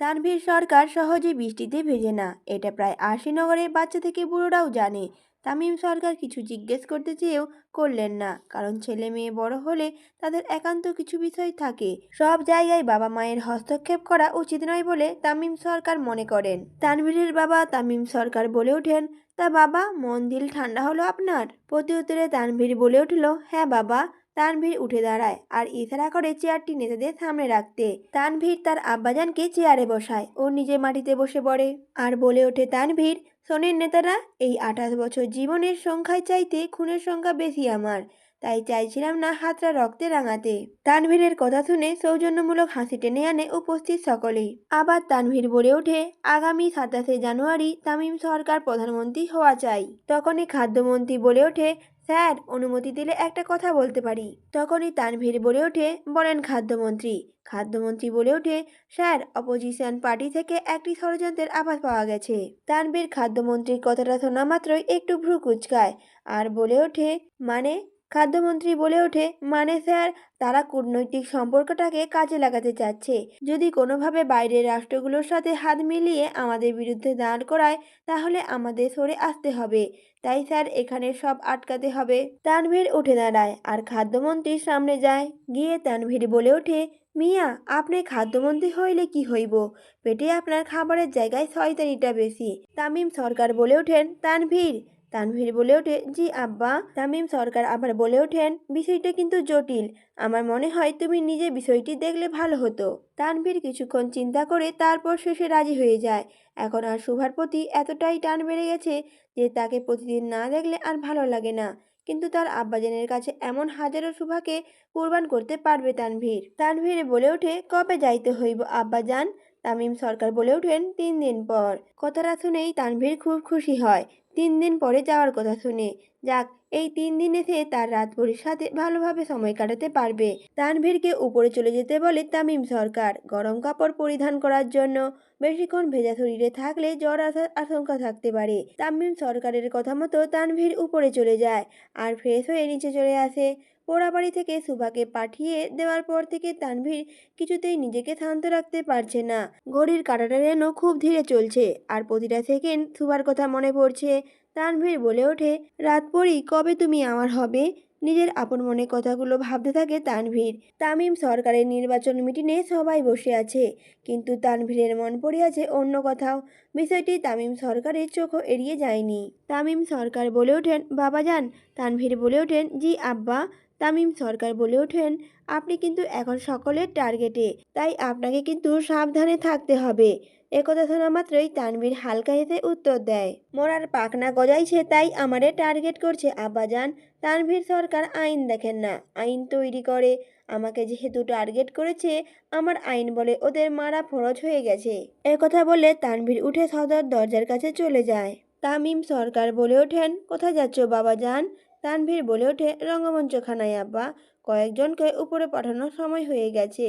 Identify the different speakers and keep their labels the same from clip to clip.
Speaker 1: তানভীর সরকার সহজে বৃষ্টিতে ভেজে না। এটা প্রায় আশিনগরের বাচ্চা থেকে বুড়োরাও জানে। তামিম সরকার কিছু জিজ্ঞেস করতে চেয়েও করলেন না, কারণ ছেলে মেয়ে বড় হলে তাদের একান্ত কিছু বিষয় থাকে। সব জায়গায় বাবা মায়ের হস্তক্ষেপ করা উচিত নয় বলে তামিম সরকার মনে করেন। তানভীরের বাবা তামিম সরকার বলে ওঠেন, তা বাবা, মন দিল ঠান্ডা হলো আপনার? প্রতি উত্তরে তানভীর বলে উঠল হ্যাঁ বাবা। তানভীর উঠে দাঁড়ায় আর ইশারা করে চেয়ারটি নেতাদের সামনে রাখতে। তানভীর তার আব্বাজানকে চেয়ারে বসায়। ও নিজে মাটিতে বসে পড়ে। আর বলে ওঠে, তানভীর শোনেন নেতারা, এই আঠাশ বছর জীবনের সংখ্যায় চাইতে খুনের সংখ্যা বেশি আমার। তাই চাইছিলাম না হাতটা রক্তে রাঙাতে। তানভীরের কথা শুনে সৌজন্যমূলক হাসি টেনে আনে উপস্থিত সকলেই। আবার তানভীর বলে ওঠে, আগামী সাতাশে জানুয়ারি তামিম সরকার প্রধানমন্ত্রী হওয়া চাই। তখনই খাদ্যমন্ত্রী বলে ওঠে স্যার, অনুমতি দিলে একটা কথা বলতে পারি। তখনই তানভীর বলে ওঠে, বলেন খাদ্যমন্ত্রী। খাদ্যমন্ত্রী বলে ওঠে, স্যার অপোজিশন পার্টি থেকে একটি ষড়যন্ত্রের আভাস পাওয়া গেছে। তানভীর খাদ্যমন্ত্রীর কথাটা শোনা মাত্রই একটু ভ্রু কুচকায়। আর বলে ওঠে মানে? খাদ্যমন্ত্রী বলে ওঠে মানে স্যার, তারা কূটনৈতিক সম্পর্কটাকে কাজে লাগাতে চাচ্ছে। যদি কোনোভাবে বাইরের রাষ্ট্রগুলোর সাথে হাত মিলিয়ে আমাদের বিরুদ্ধে দাঁড় করায়, তাহলে আমাদের সরে আসতে হবে। তাই স্যার, এখানে সব আটকাতে হবে। তানভীর উঠে দাঁড়ায় আর খাদ্যমন্ত্রীর সামনে যায়। গিয়ে তানভীর বলে ওঠে, মিয়া, আপনি খাদ্যমন্ত্রী হইলে কি হইব? পেটে আপনার খাবারের জায়গায় শয়তানিটা বেশি। তামিম সরকার বলে ওঠেন, তানভীর তানভীর বলে ওঠে, জি আব্বা। তামিম সরকার আবার বলে ওঠেন, বিষয়টা কিন্তু জটিল। আমার মনে হয় তুমি নিজে বিষয়টি দেখলে ভালো হতো। তানভীর কিছুক্ষণ চিন্তা করে তারপর শেষে রাজি হয়ে যায়। এখন আর শুভার প্রতি এতটাই টান বেড়ে গেছে যে তাকে প্রতিদিন না দেখলে আর ভালো লাগে না। কিন্তু তার আব্বাজানের কাছে এমন হাজারো শুভাকে কুরবান করতে পারবে তানভীর। তানভীর বলে ওঠে, কবে যাইতে হইব আব্বাজান? তামিম সরকার বলে ওঠেন, তিন দিন পর। কথাটা শুনেই তানভীর খুব খুশি হয়। তিন দিন পরে যাওয়ার কথা শুনে। যাক, এই তিন দিনে সে তার রাতভরির সাথে ভালোভাবে সময় কাটাতে পারবে। তানভীরকে উপরে চলে যেতে বলে তামিম সরকার গরম কাপড় পরিধান করার জন্য বেশিক্ষণ ভেজা শরীরে থাকলে জ্বর আসার আশঙ্কা থাকতে পারে। তামিম সরকারের কথা মতো তানভীর উপরে চলে যায় আর ফ্রেশ হয়ে নিচে চলে আসে। পোড়াবাড়ি থেকে সুভাকে পাঠিয়ে দেওয়ার পর থেকে তানভীর কিছুতেই নিজেকে শান্ত রাখতে পারছে না। ঘড়ির কাঁটাটা যেন খুব ধীরে চলছে আর প্রতিটা সেকেন্ড সুভার কথা মনে পড়ছে। তানভীর বলে ওঠে, রাত পরই কবে তুমি আমার হবে? নিজের আপন মনে কথাগুলো ভাবতে থাকে তানভীর। তামিম সরকারের নির্বাচন মিটিংয়ে সবাই বসে আছে, কিন্তু তানভীরের মন পড়ে আছে অন্য কোথাও। বিষয়টি তামিম সরকারের চোখও এড়িয়ে যায়নি। তামিম সরকার বলে ওঠেন, বাবা যান। তানভীর বলে ওঠেন, জি আব্বা। তামিম সরকার বলে ওঠেন, আপনি কিন্তু এখন সকলের টার্গেটে, তাই আপনাকে কিন্তু সাবধানে থাকতে হবে। একথা শোনা মাত্রই তানভীর হালকা হেসে উত্তর দেয়, মোরার পাখনা গজাইছে, তাই আমারে টার্গেট করছে আব্বাজান। তানভীর সরকার আইন দেখেন না, আইন তৈরি করে। আমাকে যেহেতু টার্গেট করেছে, আমার আইন বলে ওদের মারা ফরজ হয়ে গেছে। একথা বলে তানভীর উঠে সদর দরজার কাছে চলে যায়। তামিম সরকার বলে ওঠেন, কোথায় যাচ্ছ বাবাজান? তানভীর বলে ওঠে, রঙ্গমঞ্চখানায় আব্বা, কয়েকজনকে উপরে পাঠানোর সময় হয়ে গেছে।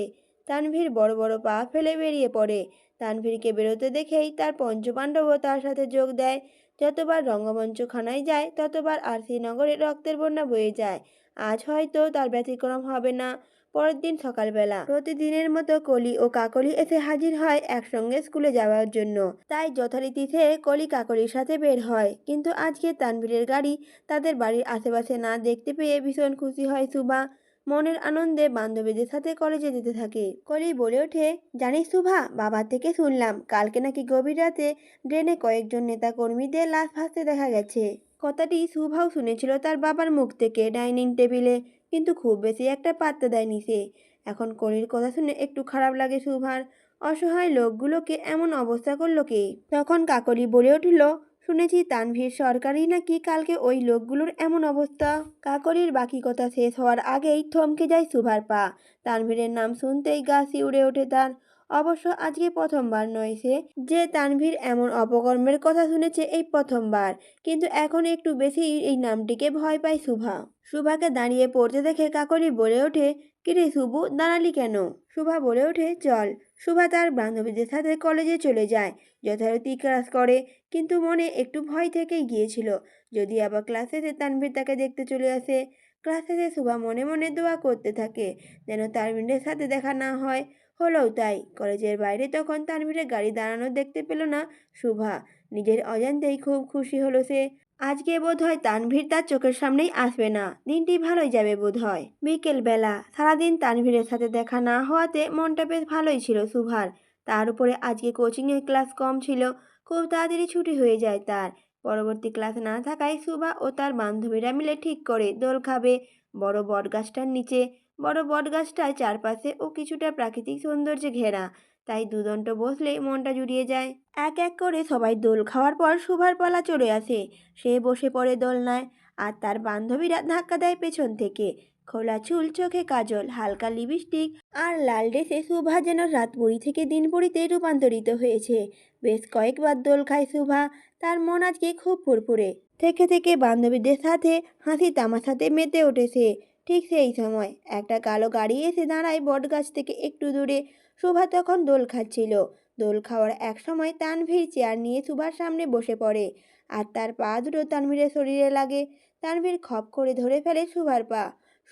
Speaker 1: তানভীর বড় বড় পা ফেলে বেরিয়ে পড়ে। তানভীরকে বেরোতে দেখেই তার পঞ্চপাণ্ডবও তার সাথে যোগ দেয়। যতবার রঙ্গমঞ্চখানায় যায়, ততবার আর নগরে রক্তের বন্যা বয়ে যায়। আজ হয়তো তার ব্যতিক্রম হবে না। পরের দিন সকালবেলা। প্রতিদিনের মতো কলি ও কাকলি এসে হাজির হয় একসঙ্গে স্কুলে যাওয়ার জন্য। তাই যথারীতি সে কলি কাকলির সাথে বের হয়। কিন্তু আজকে তানভীরের গাড়ি তাদের বাড়ির আশেপাশে না দেখতে পেয়ে ভীষণ খুশি হয় সুভা। মনের আনন্দে বান্ধবীদের সাথে কলেজে যেতে থাকে। কলি বলে ওঠে, জানিস সুভা, বাবার থেকে শুনলাম, কালকে নাকি গভীর রাতে ড্রেনে কয়েকজন নেতা কর্মীদের লাশ ভাসতে দেখা গেছে। কথাটি সুভাও শুনেছিল তার বাবার মুখ থেকে ডাইনিং টেবিলে, কিন্তু খুব বেশি একটা পাত্তা দেয়নি সে। এখন কলির কথা শুনে একটু খারাপ লাগে সুভার। অসহায় লোকগুলোকে এমন অবস্থা করল কে? তখন কাকলি বলে উঠল, শুনেছি তানভীর সরকারই নাকি কালকে ওই লোকগুলোর এমন অবস্থা? কাকলির বাকি কথা শেষ হওয়ার আগেই থমকে যায় সুভার পা। তানভীরের নাম শুনতেই গা শিউড়ে ওঠে তার। অবশ্য আজকে প্রথমবার নয় সে, যে তানভীর এমন অপকর্মের কথা শুনেছে এই প্রথমবার। কিন্তু এখন একটু বেশি এই নামটিকে ভয় পায় সুভা সুভাকে দাঁড়িয়ে পড়তে দেখে কাকলি বলে ওঠে কিরে শুভু, দাঁড়ালি কেন? সুভা বলে ওঠে, চল। সুভা তার বান্ধবীদের সাথে কলেজে চলে যায়। যথারীতি ক্লাস করে, কিন্তু মনে একটু ভয় থেকেই গিয়েছিল। যদি আবার ক্লাস শেষে তানভীর তাকে দেখতে চলে আসে, ক্লাস শেষে সুভা মনে মনে দোয়া করতে থাকে, যেন তানভীরের সাথে দেখা না হয়। হলোও তাই। কলেজের বাইরে তখন তানভীরের গাড়ি দাঁড়ানো দেখতে পেল না শুভা। নিজের অজান্তেই খুব খুশি হলো সে। আজকে বোধ হয় তানভীর তার চোখের সামনেই আসবে না। দিনটি ভালোই যাবে বোধ হয় বিকেল বেলা সারাদিন তানভীরের সাথে দেখা না হওয়াতে মনটা বেশ ভালোই ছিল শুভার। তার উপরে আজকে কোচিংয়ের ক্লাস কম ছিল। খুব তাড়াতাড়ি ছুটি হয়ে যায় তার। পরবর্তী ক্লাস না থাকায় সুভা ও তার বান্ধবীরা মিলে ঠিক করে দোল খাবে। বড় বটগাছটার নিচে বড় বটগাছটার চারপাশে ও কিছুটা প্রাকৃতিক সৌন্দর্যে ঘেরা। তাই দুদণ্ড বসলে মনটা জুড়িয়ে যায়। এক এক করে সবাই দোল খাওয়ার পর সুভার পালা চলে আসে। সে বসে পড়ে দোলনায়। আর তার বান্ধবীরা ধাক্কা দেয় পেছন থেকে। খোলা চুল, চোখে কাজল, হালকা লিপস্টিক আর লাল ড্রেসে সুভা যেন রাতপুরি থেকে দিনপুরিতে রূপান্তরিত হয়েছে। বেশ কয়েকবার দোল খায় সুভা তার মন আজকে খুব ফুরফুরে। থেকে থেকে বান্ধবীদের সাথে হাসি তামাশাতে মেতে ওঠেছে ঠিক সেই সময় একটা কালো গাড়ি এসে দাঁড়ায় বটগাছ থেকে একটু দূরে। সুভা তখন দোল খাচ্ছিল। দোল খাওয়ার এক সময় তানভীর চেয়ার নিয়ে সুভার সামনে বসে পড়ে আর তার পা দুটো তানভীরের শরীরে লাগে। তানভীর খপ করে ধরে ফেলে সুভার পা।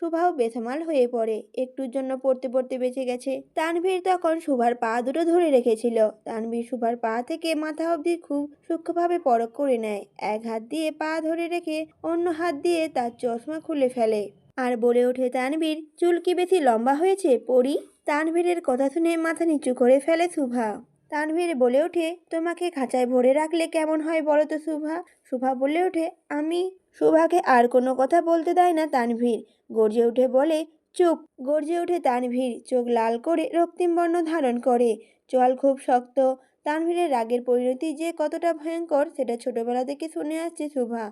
Speaker 1: সুভাও বেসামাল হয়ে পড়ে। একটুর জন্য পড়তে পড়তে বেঁচে গেছে। তানভীর তখন সুভার পা দুটো ধরে রেখেছিল। তানভীর সুভার পা থেকে মাথা অবধি খুব সূক্ষ্মভাবে পরখ করে নেয়। এক হাত দিয়ে পা ধরে রেখে অন্য হাত দিয়ে তার চশমা খুলে ফেলে। আর বলে ওঠে তানভীর, চুল কি বেশি লম্বা হয়েছে? পড়ি তানভীরের কথা শুনে মাথা নিচু করে ফেলে শুভা তানভীর বলে ওঠে, তোমাকে খাঁচায় ভরে রাখলে কেমন হয় বলো তো শুভা শুভা বলে ওঠে, আমি? শুভাকে আর কোনো কথা বলতে দেয় না তানভীর। গর্জে উঠে বলে, চুপ। গর্জে ওঠে তানভীর চোখ লাল করে রক্তিম বর্ণ ধারণ করে। চোয়াল খুব শক্ত। তানভীরের রাগের পরিণতি যে কতটা ভয়ঙ্কর, সেটা ছোটবেলা থেকে শুনে আসছে শুভা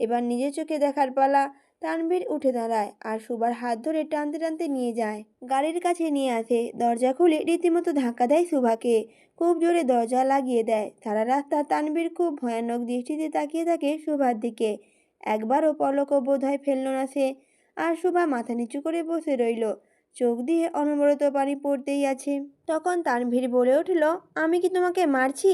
Speaker 1: এবার নিজের চোখে দেখার পালা। তানভীর উঠে দাঁড়ায় আর সুবার হাত ধরে টানতে টানতে নিয়ে যায়। গাড়ির কাছে নিয়ে আসে। দরজা খুলে রীতিমতো ধাক্কা দেয় সুভাকে। খুব জোরে দরজা লাগিয়ে দেয়। সারা রাস্তা তানভীর খুব ভয়ানক দৃষ্টিতে তাকিয়ে থাকে সুভার দিকে। একবারও পলকও বোধ হয় ফেলল না সে। আর সুভা মাথা নিচু করে বসে রইল। চোখ দিয়ে অনবরত পানি পড়তেই আছে। তখন তানভীর বলে উঠল, আমি কি তোমাকে মারছি?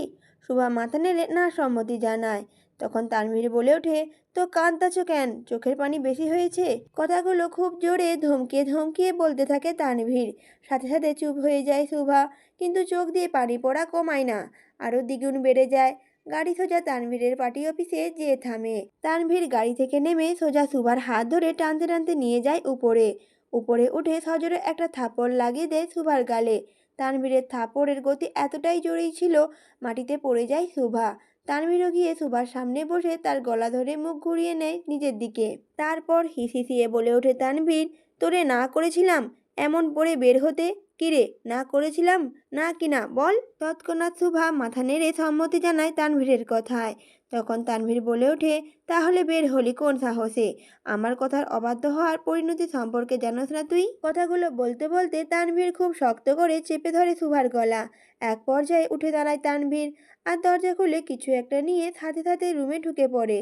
Speaker 1: সুভা মাথা নেড়ে না সম্মতি জানায়। তখন তানভীর বলে ওঠে, তো কাঁদতাছ কেন? চোখের পানি বেশি হয়েছে? কথাগুলো খুব জোরে ধমকিয়ে ধমকিয়ে বলতে থাকে তানভীর। সাথে সাথে চুপ হয়ে যায় সুভা কিন্তু চোখ দিয়ে পানি পড়া কমায় না। আরও দ্বিগুণ বেড়ে যায়। গাড়ি সোজা তানভীরের পার্টি অফিসে যেয়ে থামে। তানভীর গাড়ি থেকে নেমে সোজা সুভার হাত ধরে টানতে টানতে নিয়ে যায় উপরে। উপরে উঠে সজোরে একটা থাপড় লাগিয়ে দেয় সুভার গালে। তানভীরের থাপড়ের গতি এতটাই জোরেই ছিল, মাটিতে পড়ে যায় সুভা তানভীরও গিয়ে সুভার সামনে বসে তার গলা ধরে মুখ ঘুরিয়ে নেয় নিজের দিকে। তারপর হিসিসিয়ে বলে ওঠে, তানভীর, তোরে না করেছিলাম এমন পড়ে বের হতে? কিরে না করেছিলাম? না কি না? বল। তৎক্ষণাৎ সুভা মাথা নেড়ে সম্মতি জানায় তানভীরের কথায়। তখন তানভীর বলে ওঠে, তাহলে বের হলি কোন সাহসে? আমার কথার অবাধ্য হওয়ার পরিণতি সম্পর্কে জানোস না তুই? কথাগুলো বলতে বলতে তানভীর খুব শক্ত করে চেপে ধরে সুভার গলা। এক পর্যায়ে উঠে দাঁড়ায় তানভীর। আর দরজা খুলে কিছু একটা নিয়ে থাতে থাতে রুমে ঢুকে পড়ে।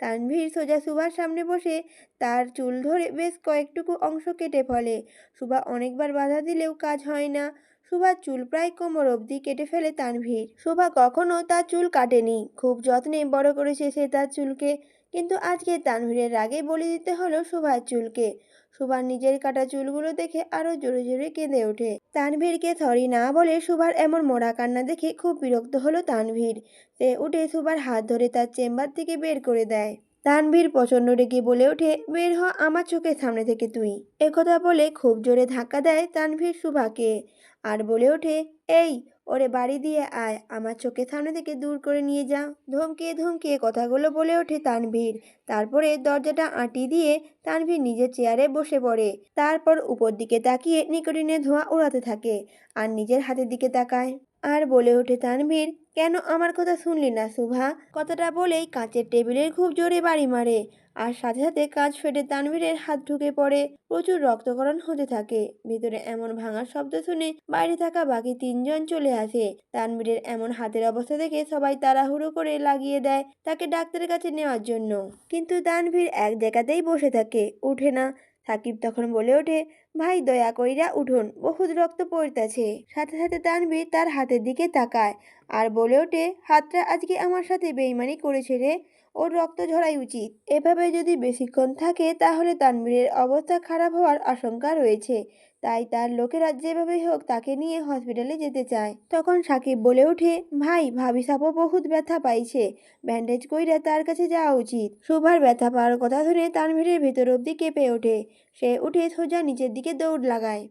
Speaker 1: তানভীর সোজা সুভার সামনে বসে তার চুল ধরে বেশ কয়েকটুকু অংশ কেটে ফলে। সুভা অনেকবার বাধা দিলেও কাজ হয় না। সুভার চুল প্রায় কোমর অবধি কেটে ফেলে তানভীর। সুভা কখনো তার চুল কাটেনি। খুব যত্নে বড় করেছে সে তার চুলকে। কিন্তু আজকে তানভীরের রাগে বলি দিতে হলো শোভার চুলকে। শোভার নিজের কাটা চুলগুলো দেখে আরও জোরে জোরে কেঁদে ওঠে। তানভীরকে সরি না বলে শোভার এমন মোড়া কান্না দেখে খুব বিরক্ত হলো তানভীর। সে উঠে শোভার হাত ধরে তার চেম্বার থেকে বের করে দেয়। তানভীর প্রচণ্ড রেগে বলে ওঠে, বের হ, আমার চোখের সামনে থেকে তুই। একথা বলে খুব জোরে ধাক্কা দেয় তানভীর সুভাকে আর বলে ওঠে, এই, ওরে বাড়ি দিয়ে আয়, আমার চোখের সামনে থেকে দূর করে নিয়ে যা। ধমকিয়ে ধমকিয়ে কথাগুলো বলে ওঠে তানভীর। তারপরে দরজাটা আঁটি দিয়ে তানভীর নিজের চেয়ারে বসে পড়ে। তারপর উপর দিকে তাকিয়ে নিকটিনে ধোঁয়া উড়াতে থাকে আর নিজের হাতের দিকে তাকায়। আর বলে ওঠে তানভীর, কেন আমার কথা শুনলি না শুভা কথাটা বলেই কাঁচের টেবিলের খুব জোরে বাড়ি মারে। আর সাথে সাথে কাঁচ ফেটে তানভীরের হাত ঢুকে পড়ে। প্রচুর রক্তকরণ হতে থাকে। ভিতরে এমন ভাঙার শব্দ শুনে বাইরে থাকা বাকি তিনজন চলে আসে। তানভীরের এমন হাতের অবস্থা দেখে সবাই তাড়াহুড়ো করে লাগিয়ে দেয় তাকে ডাক্তারের কাছে নেওয়ার জন্য। কিন্তু তানভীর এক জায়গাতেই বসে থাকে। উঠে না। সাকিব তখন বলে ওঠে, ভাই, দয়া কইরা উঠুন, বহুত রক্ত পড়তেছে। সাথে সাথে তানবীর তার হাতের দিকে তাকায় আর বলে ওঠে, হাতটা আজকে আমার সাথে বেইমানি করেছে রে। ওর রক্ত ঝরাই উচিত। এভাবে যদি বেশিক্ষণ থাকে, তাহলে তানভীরের অবস্থা খারাপ হওয়ার আশঙ্কা রয়েছে। তাই তার লোকেরা যেভাবেই হোক তাকে নিয়ে হসপিটালে যেতে চায়। তখন সাকিব বলে ওঠে, ভাই, ভাবি সাপও বহুত ব্যথা পাইছে। ব্যান্ডেজ কইরা তার কাছে যাওয়া উচিত। সুভার ব্যথা পাওয়ার কথা শুনে তানভীরের ভেতর অব্দি কেঁপে ওঠে। সে উঠে সোজা নিচের দিকে দৌড় লাগায়।